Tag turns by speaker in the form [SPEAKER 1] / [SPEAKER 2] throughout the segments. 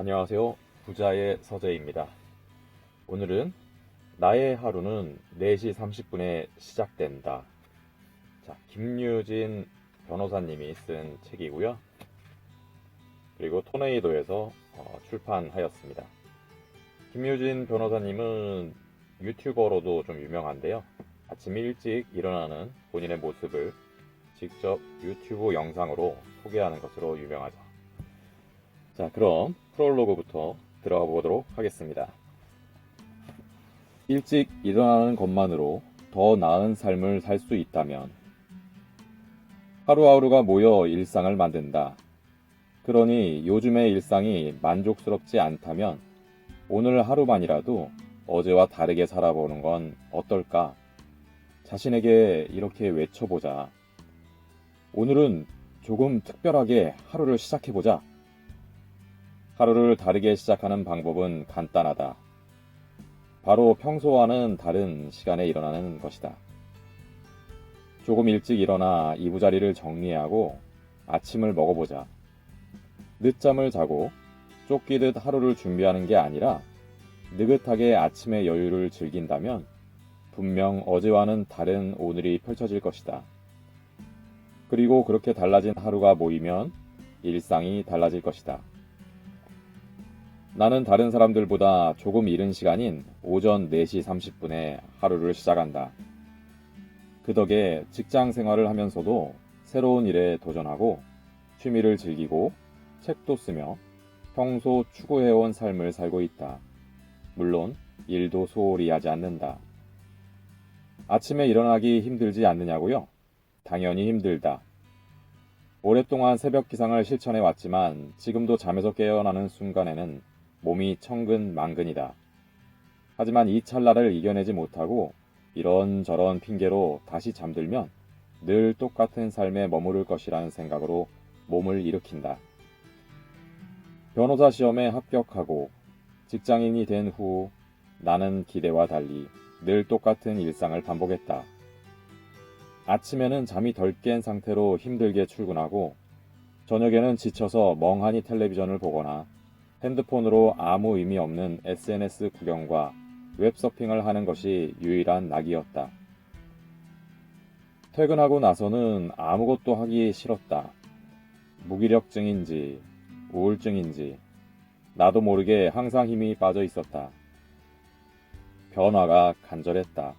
[SPEAKER 1] 안녕하세요. 부자의 서재입니다. 오늘은 나의 하루는 4시 30분에 시작된다. 자, 김유진 변호사님이 쓴 책이고요. 그리고 토네이도에서 어, 출판하였습니다. 김유진 변호사님은 유튜버로도 좀 유명한데요. 아침 일찍 일어나는 본인의 모습을 직접 유튜브 영상으로 소개하는 것으로 유명하죠. 자, 그럼 프롤로그부터 들어가 보도록 하겠습니다. 일찍 일어나는 것만으로 더 나은 삶을 살 수 있다면 하루하루가 모여 일상을 만든다. 그러니 요즘의 일상이 만족스럽지 않다면 오늘 하루만이라도 어제와 다르게 살아보는 건 어떨까? 자신에게 이렇게 외쳐보자. 오늘은 조금 특별하게 하루를 시작해보자. 하루를 다르게 시작하는 방법은 간단하다. 바로 평소와는 다른 시간에 일어나는 것이다. 조금 일찍 일어나 이부자리를 정리하고 아침을 먹어보자. 늦잠을 자고 쫓기듯 하루를 준비하는 게 아니라 느긋하게 아침의 여유를 즐긴다면 분명 어제와는 다른 오늘이 펼쳐질 것이다. 그리고 그렇게 달라진 하루가 모이면 일상이 달라질 것이다. 나는 다른 사람들보다 조금 이른 시간인 오전 4시 30분에 하루를 시작한다. 그 덕에 직장 생활을 하면서도 새로운 일에 도전하고 취미를 즐기고 책도 쓰며 평소 추구해온 삶을 살고 있다. 물론 일도 소홀히 하지 않는다. 아침에 일어나기 힘들지 않느냐고요? 당연히 힘들다. 오랫동안 새벽 기상을 실천해 왔지만 지금도 잠에서 깨어나는 순간에는 몸이 천근 만근이다. 하지만 이 찰나를 이겨내지 못하고 이런저런 핑계로 다시 잠들면 늘 똑같은 삶에 머무를 것이라는 생각으로 몸을 일으킨다. 변호사 시험에 합격하고 직장인이 된 후 나는 기대와 달리 늘 똑같은 일상을 반복했다. 아침에는 잠이 덜 깬 상태로 힘들게 출근하고 저녁에는 지쳐서 멍하니 텔레비전을 보거나 핸드폰으로 아무 의미 없는 SNS 구경과 웹서핑을 하는 것이 유일한 낙이었다. 퇴근하고 나서는 아무것도 하기 싫었다. 무기력증인지 우울증인지 나도 모르게 항상 힘이 빠져 있었다. 변화가 간절했다.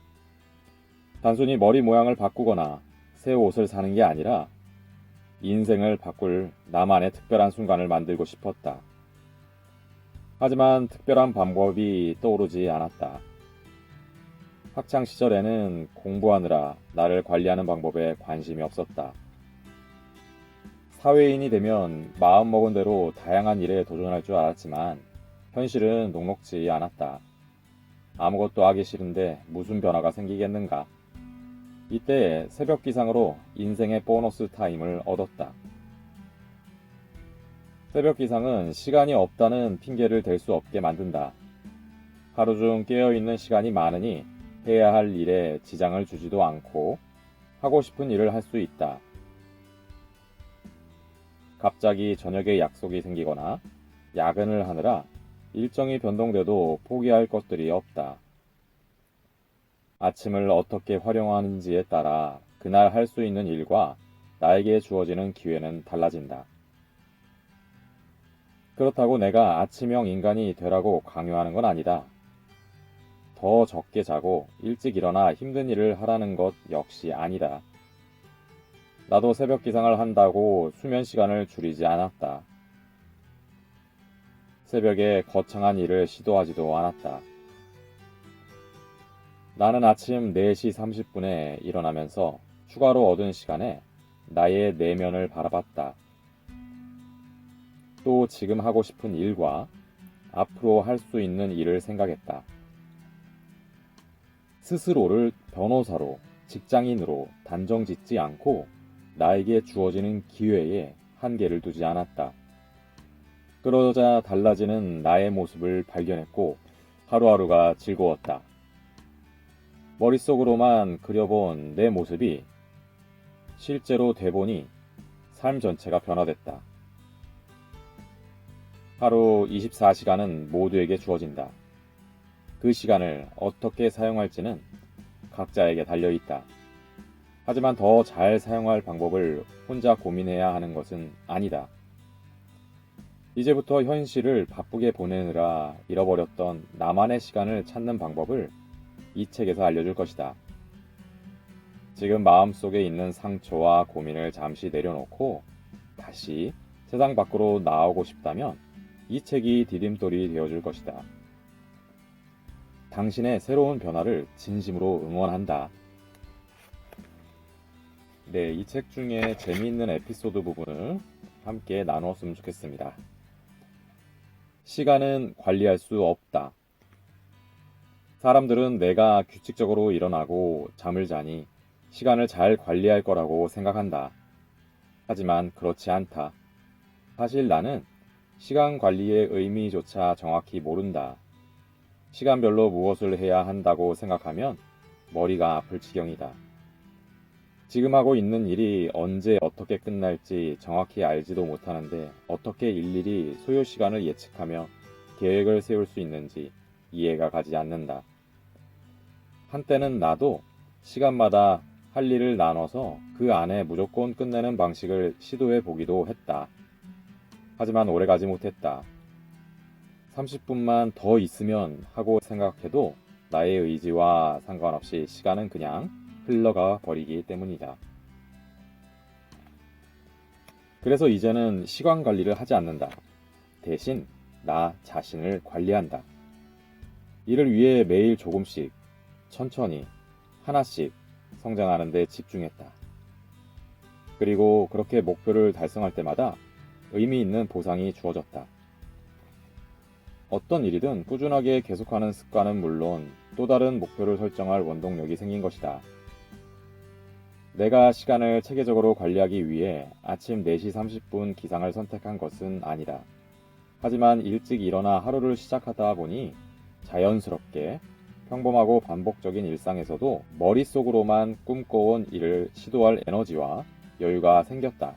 [SPEAKER 1] 단순히 머리 모양을 바꾸거나 새 옷을 사는 게 아니라 인생을 바꿀 나만의 특별한 순간을 만들고 싶었다. 하지만 특별한 방법이 떠오르지 않았다. 학창 시절에는 공부하느라 나를 관리하는 방법에 관심이 없었다. 사회인이 되면 마음먹은 대로 다양한 일에 도전할 줄 알았지만 현실은 녹록지 않았다. 아무것도 하기 싫은데 무슨 변화가 생기겠는가? 이때 새벽 기상으로 인생의 보너스 타임을 얻었다. 새벽 기상은 시간이 없다는 핑계를 댈 수 없게 만든다. 하루 중 깨어있는 시간이 많으니 해야 할 일에 지장을 주지도 않고 하고 싶은 일을 할 수 있다. 갑자기 저녁에 약속이 생기거나 야근을 하느라 일정이 변동돼도 포기할 것들이 없다. 아침을 어떻게 활용하는지에 따라 그날 할 수 있는 일과 나에게 주어지는 기회는 달라진다. 그렇다고 내가 아침형 인간이 되라고 강요하는 건 아니다. 더 적게 자고 일찍 일어나 힘든 일을 하라는 것 역시 아니다. 나도 새벽 기상을 한다고 수면 시간을 줄이지 않았다. 새벽에 거창한 일을 시도하지도 않았다. 나는 아침 4시 30분에 일어나면서 추가로 얻은 시간에 나의 내면을 바라봤다. 또 지금 하고 싶은 일과 앞으로 할 수 있는 일을 생각했다. 스스로를 변호사로, 직장인으로 단정 짓지 않고 나에게 주어지는 기회에 한계를 두지 않았다. 그러자 달라지는 나의 모습을 발견했고 하루하루가 즐거웠다. 머릿속으로만 그려본 내 모습이 실제로 돼보니 삶 전체가 변화됐다. 하루 24시간은 모두에게 주어진다. 그 시간을 어떻게 사용할지는 각자에게 달려 있다. 하지만 더 잘 사용할 방법을 혼자 고민해야 하는 것은 아니다. 이제부터 현실을 바쁘게 보내느라 잃어버렸던 나만의 시간을 찾는 방법을 이 책에서 알려줄 것이다. 지금 마음속에 있는 상처와 고민을 잠시 내려놓고 다시 세상 밖으로 나오고 싶다면 이 책이 디딤돌이 되어줄 것이다. 당신의 새로운 변화를 진심으로 응원한다. 네, 이 책 중에 재미있는 에피소드 부분을 함께 나누었으면 좋겠습니다. 시간은 관리할 수 없다. 사람들은 내가 규칙적으로 일어나고 잠을 자니 시간을 잘 관리할 거라고 생각한다. 하지만 그렇지 않다. 사실 나는 시간 관리의 의미조차 정확히 모른다. 시간별로 무엇을 해야 한다고 생각하면 머리가 아플 지경이다. 지금 하고 있는 일이 언제 어떻게 끝날지 정확히 알지도 못하는데 어떻게 일일이 소요 시간을 예측하며 계획을 세울 수 있는지 이해가 가지 않는다. 한때는 나도 시간마다 할 일을 나눠서 그 안에 무조건 끝내는 방식을 시도해 보기도 했다. 하지만 오래 가지 못했다. 30분만 더 있으면 하고 생각해도 나의 의지와 상관없이 시간은 그냥 흘러가 버리기 때문이다. 그래서 이제는 시간 관리를 하지 않는다. 대신 나 자신을 관리한다. 이를 위해 매일 조금씩, 천천히, 하나씩 성장하는 데 집중했다. 그리고 그렇게 목표를 달성할 때마다 의미 있는 보상이 주어졌다. 어떤 일이든 꾸준하게 계속하는 습관은 물론 또 다른 목표를 설정할 원동력이 생긴 것이다. 내가 시간을 체계적으로 관리하기 위해 아침 4시 30분 기상을 선택한 것은 아니다. 하지만 일찍 일어나 하루를 시작하다 보니 자연스럽게 평범하고 반복적인 일상에서도 머릿속으로만 꿈꿔온 일을 시도할 에너지와 여유가 생겼다.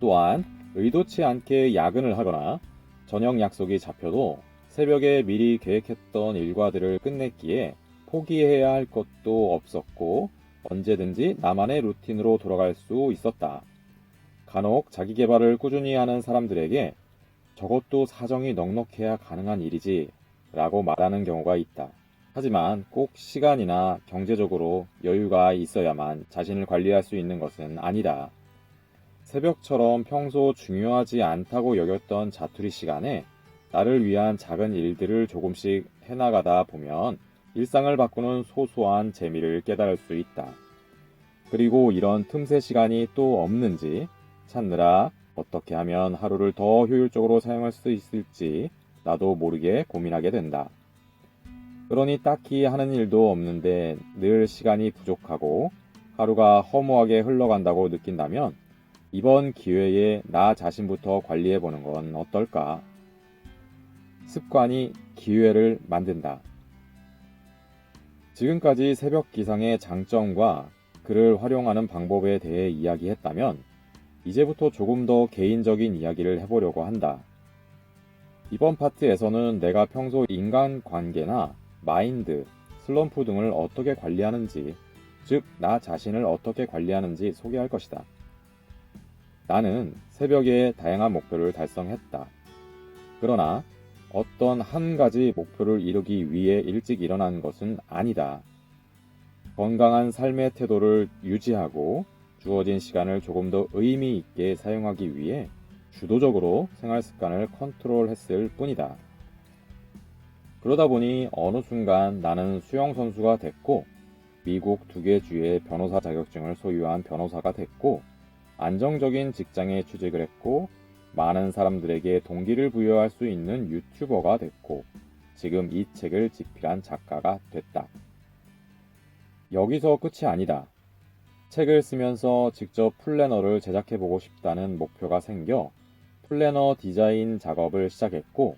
[SPEAKER 1] 또한 의도치 않게 야근을 하거나 저녁 약속이 잡혀도 새벽에 미리 계획했던 일과들을 끝냈기에 포기해야 할 것도 없었고 언제든지 나만의 루틴으로 돌아갈 수 있었다. 간혹 자기 개발을 꾸준히 하는 사람들에게 저것도 사정이 넉넉해야 가능한 일이지 라고 말하는 경우가 있다. 하지만 꼭 시간이나 경제적으로 여유가 있어야만 자신을 관리할 수 있는 것은 아니다. 새벽처럼 평소 중요하지 않다고 여겼던 자투리 시간에 나를 위한 작은 일들을 조금씩 해나가다 보면 일상을 바꾸는 소소한 재미를 깨달을 수 있다. 그리고 이런 틈새 시간이 또 없는지 찾느라 어떻게 하면 하루를 더 효율적으로 사용할 수 있을지 나도 모르게 고민하게 된다. 그러니 딱히 하는 일도 없는데 늘 시간이 부족하고 하루가 허무하게 흘러간다고 느낀다면 이번 기회에 나 자신부터 관리해 보는 건 어떨까? 습관이 기회를 만든다. 지금까지 새벽 기상의 장점과 그를 활용하는 방법에 대해 이야기했다면 이제부터 조금 더 개인적인 이야기를 해보려고 한다. 이번 파트에서는 내가 평소 인간 관계나 마인드, 슬럼프 등을 어떻게 관리하는지, 즉, 나 자신을 어떻게 관리하는지 소개할 것이다. 나는 새벽에 다양한 목표를 달성했다. 그러나 어떤 한 가지 목표를 이루기 위해 일찍 일어난 것은 아니다. 건강한 삶의 태도를 유지하고 주어진 시간을 조금 더 의미 있게 사용하기 위해 주도적으로 생활 습관을 컨트롤했을 뿐이다. 그러다 보니 어느 순간 나는 수영 선수가 됐고 미국 두 개 주의 변호사 자격증을 소유한 변호사가 됐고 안정적인 직장에 취직을 했고 많은 사람들에게 동기를 부여할 수 있는 유튜버가 됐고 지금 이 책을 집필한 작가가 됐다. 여기서 끝이 아니다. 책을 쓰면서 직접 플래너를 제작해보고 싶다는 목표가 생겨 플래너 디자인 작업을 시작했고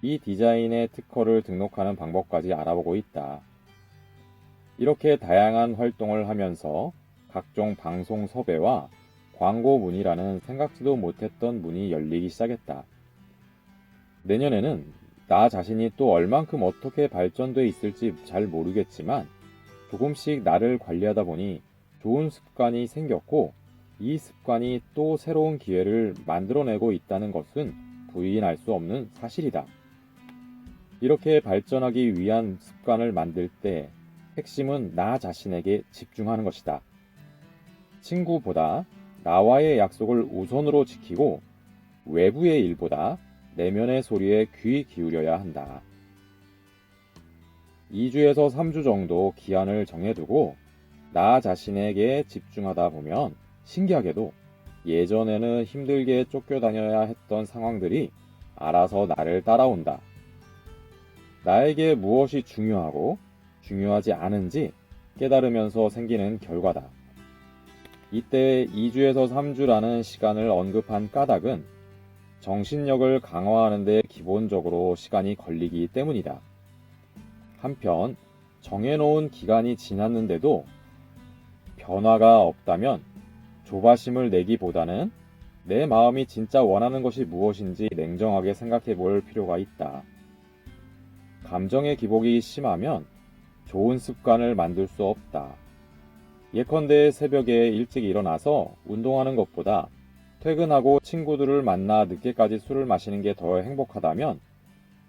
[SPEAKER 1] 이 디자인의 특허를 등록하는 방법까지 알아보고 있다. 이렇게 다양한 활동을 하면서 각종 방송 섭외와 광고 문의라는 생각지도 못했던 문이 열리기 시작했다. 내년에는 나 자신이 또 얼만큼 어떻게 발전돼 있을지 잘 모르겠지만 조금씩 나를 관리하다 보니 좋은 습관이 생겼고 이 습관이 또 새로운 기회를 만들어내고 있다는 것은 부인할 수 없는 사실이다. 이렇게 발전하기 위한 습관을 만들 때 핵심은 나 자신에게 집중하는 것이다. 친구보다 나와의 약속을 우선으로 지키고 외부의 일보다 내면의 소리에 귀 기울여야 한다. 2주에서 3주 정도 기한을 정해두고 나 자신에게 집중하다 보면 신기하게도 예전에는 힘들게 쫓겨다녀야 했던 상황들이 알아서 나를 따라온다. 나에게 무엇이 중요하고 중요하지 않은지 깨달으면서 생기는 결과다. 이때 2주에서 3주라는 시간을 언급한 까닭은 정신력을 강화하는데 기본적으로 시간이 걸리기 때문이다. 한편 정해놓은 기간이 지났는데도 변화가 없다면 조바심을 내기보다는 내 마음이 진짜 원하는 것이 무엇인지 냉정하게 생각해 볼 필요가 있다. 감정의 기복이 심하면 좋은 습관을 만들 수 없다. 예컨대 새벽에 일찍 일어나서 운동하는 것보다 퇴근하고 친구들을 만나 늦게까지 술을 마시는 게 더 행복하다면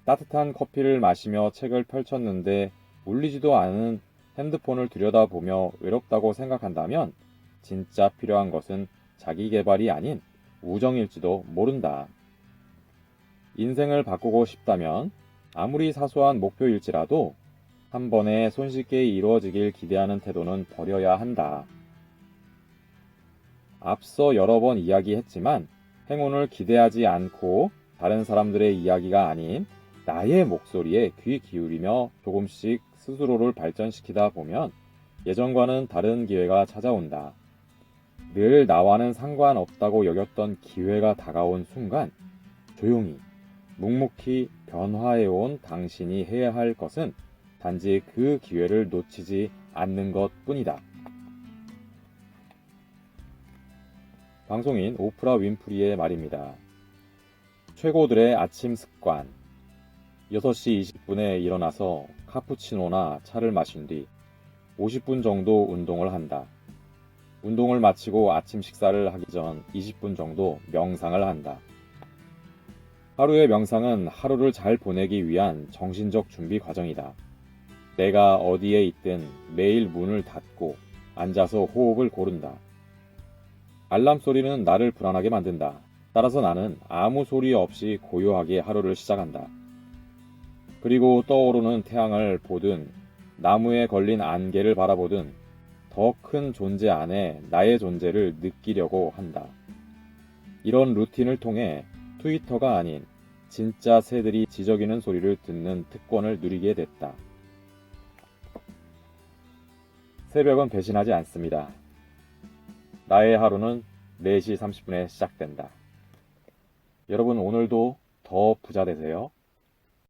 [SPEAKER 1] 따뜻한 커피를 마시며 책을 펼쳤는데 울리지도 않은 핸드폰을 들여다보며 외롭다고 생각한다면 진짜 필요한 것은 자기 개발이 아닌 우정일지도 모른다. 인생을 바꾸고 싶다면 아무리 사소한 목표일지라도 한 번에 손쉽게 이루어지길 기대하는 태도는 버려야 한다. 앞서 여러 번 이야기했지만 행운을 기대하지 않고 다른 사람들의 이야기가 아닌 나의 목소리에 귀 기울이며 조금씩 스스로를 발전시키다 보면 예전과는 다른 기회가 찾아온다. 늘 나와는 상관없다고 여겼던 기회가 다가온 순간 조용히 묵묵히 변화해온 당신이 해야 할 것은 단지 그 기회를 놓치지 않는 것 뿐이다. 방송인 오프라 윈프리의 말입니다. 최고들의 아침 습관. 6시 20분에 일어나서 카푸치노나 차를 마신 뒤 50분 정도 운동을 한다. 운동을 마치고 아침 식사를 하기 전 20분 정도 명상을 한다. 하루의 명상은 하루를 잘 보내기 위한 정신적 준비 과정이다. 내가 어디에 있든 매일 문을 닫고 앉아서 호흡을 고른다. 알람 소리는 나를 불안하게 만든다. 따라서 나는 아무 소리 없이 고요하게 하루를 시작한다. 그리고 떠오르는 태양을 보든 나무에 걸린 안개를 바라보든 더 큰 존재 안에 나의 존재를 느끼려고 한다. 이런 루틴을 통해 트위터가 아닌 진짜 새들이 지저귀는 소리를 듣는 특권을 누리게 됐다. 새벽은 배신하지 않습니다. 나의 하루는 4시 30분에 시작된다. 여러분 오늘도 더 부자 되세요.